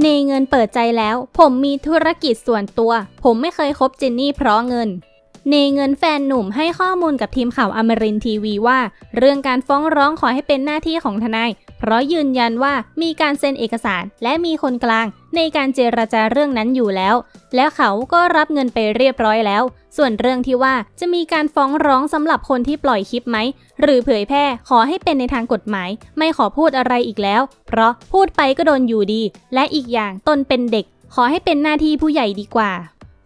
เนเงินเปิดใจแล้ว ผมมีธุรกิจส่วนตัว ผมไม่เคยคบเจนนี่เพราะเงิน เนเงินแฟนหนุ่มให้ข้อมูลกับทีมข่าวอมรินทีวีว่า เรื่องการฟ้องร้องขอให้เป็นหน้าที่ของทนาย เพราะยืนยันว่ามีการเซ็นเอกสารและมีคนกลาง ในการเจรจาเรื่องนั้นอยู่แล้ว แล้วเขาก็รับเงินไปเรียบร้อยแล้ว ส่วนเรื่องที่ว่าจะมีการฟ้องร้องสำหรับคนที่ปล่อยคลิปไหม หรือเผยแพร่ขอให้เป็นในทางกฎหมาย ไม่ขอพูดอะไรอีกแล้ว เพราะพูดไปก็โดนอยู่ดี และอีกอย่างตนเป็นเด็ก ขอให้เป็นหน้าที่ผู้ใหญ่ดีกว่า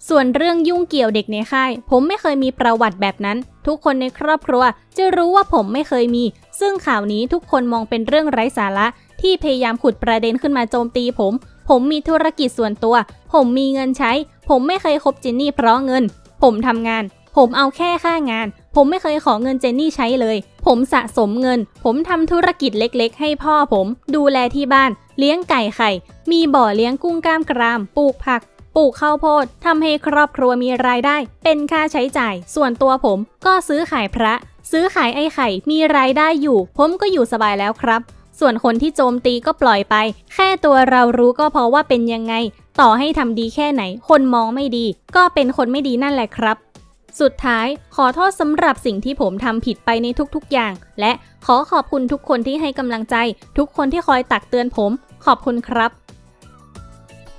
ส่วนเรื่องยุ่งเกี่ยวเด็กในค่าย ผมไม่เคยมีประวัติแบบนั้น ทุกคนในครอบครัวจะรู้ว่าผมไม่เคยมี ซึ่งข่าวนี้ทุกคนมองเป็นเรื่องไร้สาระ ที่พยายามขุดประเด็นขึ้นมาโจมตีผม ผมมีธุรกิจส่วนตัว ผมมีเงินใช้ ผมไม่เคยคบเจนนี่เพราะเงิน ผมทำงาน ผมเอาแค่ค่างาน ผมไม่เคยขอเงินเจนนี่ใช้เลย ผมสะสมเงิน ผมทำธุรกิจเล็กๆ ให้พ่อผม ดูแลที่บ้าน เลี้ยงไก่ไข่ มีบ่อเลี้ยงกุ้งกล้ามกราม ปลูกผัก ปลูกข้าวโพดทำให้ครอบครัวมีรายได้ เป็นค่าใช้จ่าย ส่วนตัวผมก็ซื้อขายพระ ซื้อขายไอ้ไข่มีรายได้อยู่ ผมก็อยู่สบายแล้วครับ ส่วนคนที่โจมตีก็ปล่อยไป แค่ตัวเรารู้ก็พอว่าเป็นยังไง ต่อให้ทำดีแค่ไหน คนมองไม่ดี ก็เป็นคนไม่ดีนั่นแหละครับสุดท้ายขอโทษสำหรับสิ่งที่ผมทำผิดไปในทุกๆอย่าง และขอขอบคุณทุกคนที่ให้กำลังใจ ทุกคนที่คอยตักเตือนผม ขอบคุณครับ